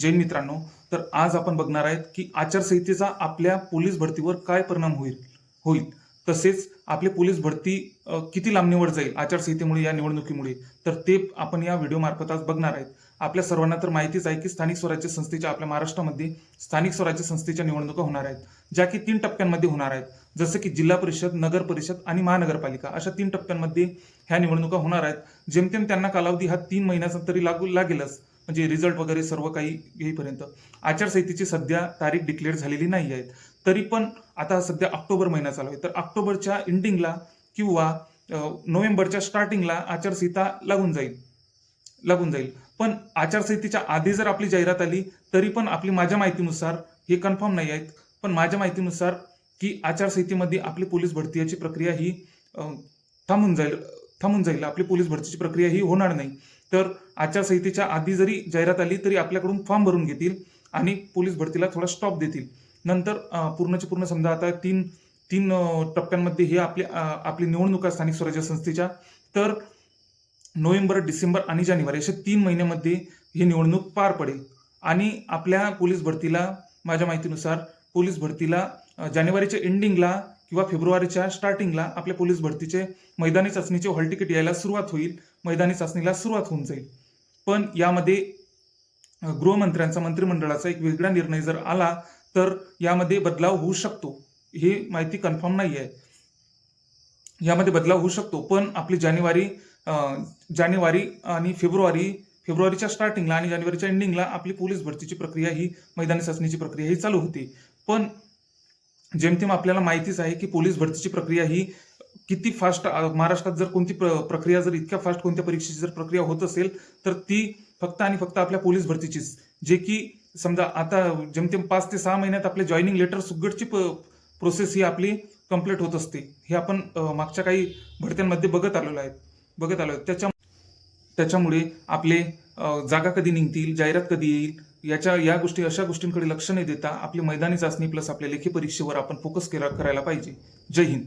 जैन मित्रांनो तर आज आपण बघणार आहेत की आचारसंहितेचा आपल्या पोलीस भरतीवर काय परिणाम होईल? होईल. तसेच आपली पोलीस भरती किती किती लांबणीवर जाईल आचारसंहितेमुळे या निवडणुकीमुळे? तर ते आपण या व्हिडिओ मार्फत आज बघणार आहेत. आपल्या सर्वांना तर माहितीच आहे की स्थानिक स्वराज्य संस्थेच्या आपल्या महाराष्ट्रामध्ये स्थानिक स्वराज्य संस्थेच्या निवडणुका होणार आहेत ज्या की तीन टप्प्यांमध्ये होणार आहेत. जसं की जिल्हा परिषद नगर परिषद आणि महानगरपालिका अशा तीन टप्प्यांमध्ये ह्या निवडणुका होणार आहेत. जेमतेम त्यांना कालावधी हा तीन महिन्याचा तरी लागू लागेलच. म्हणजे रिझल्ट वगैरे सर्व काही येईपर्यंत. आचारसंहितेची सध्या तारीख डिक्लेअर झालेली नाही आहे तरी पण आता सध्या ऑक्टोबर महिना चालू आहे. तर ऑक्टोबरच्या एंडिंगला किंवा नोव्हेंबरच्या स्टार्टिंगला आचारसंहिता लागून जाईल. लागून जाईल. पण आचारसंहितेच्या आधी जर आपली जाहिरात आली तरी पण आपली माझ्या माहितीनुसार हे कन्फर्म नाही आहेत. पण माझ्या माहितीनुसार की आचारसंहितेमध्ये आपली पोलीस भरती याची प्रक्रिया ही थांबून जाईल. थांबून जाईल आपली पोलीस भरतीची प्रक्रिया ही होणार नाही. तर आचारसंहितेच्या आधी जरी जाहिरात आली तरी आपल्याकडून फॉर्म भरून घेतील आणि पोलीस भरतीला थोडा स्टॉप देतील. नंतर पूर्णचे पूर्ण समजा आता तीन तीन टप्प्यांमध्ये हे आपले आपली निवडणुका स्थानिक स्वराज्य संस्थेच्या. तर नोव्हेंबर डिसेंबर आणि जानेवारी अशा तीन महिन्यामध्ये ही निवडणूक पार पडेल. आणि आपल्या पोलीस भरतीला माझ्या माहितीनुसार पोलीस भरतीला जानेवारीच्या एंडिंगला किंवा फेब्रुवारीच्या स्टार्टिंगला आपल्या पोलीस भरतीचे मैदानी चाचणीचे हॉल तिकीट यायला सुरुवात होईल. मैदानी चाचणीला सुरुवात होऊन जाईल. पण यामध्ये गृहमंत्र्यांचा मंत्रिमंडळाचा एक वेगळा निर्णय जर आला तर यामध्ये बदलाव होऊ शकतो. हे माहिती कन्फर्म नाही आहे यामध्ये बदलाव होऊ शकतो. पण आपली जानेवारी जानेवारी आणि फेब्रुवारी फेब्रुवारीच्या स्टार्टिंगला आणि जानेवारीच्या एंडिंगला आपली पोलीस भरतीची प्रक्रिया ही मैदानी चाचणीची प्रक्रिया ही चालू होती. पण जेमतेम आपल्याला माहितीच आहे की पोलीस भरतीची प्रक्रिया ही किती फास्ट महाराष्ट्रात जर कोणती प्र- प्रक्रिया जर इतक्या फास्ट कोणत्या परीक्षेची जर प्रक्रिया होत असेल तर ती फक्त आणि फक्त आपल्या पोलीस भरतीचीच. जे की समजा आता जेमतेम पाच ते सहा महिन्यात आपल्या जॉईनिंग लेटर सुगटची प्रोसेस ही आपली कंप्लीट होत असते. हे आपण मागच्या काही भरत्यांमध्ये बघत आलेलो आहे. बघत आलो आहे. त्याच्या त्याच्यामुळे आपले जागा कधी निघतील जाहिरात कधी येईल याच्या या गोष्टी अशा गोष्टींकडे लक्ष न देता आपली मैदानी चाचणी प्लस आपल्या लेखी परीक्षेवर आपण फोकस केला करायला पाहिजे. जय हिंद.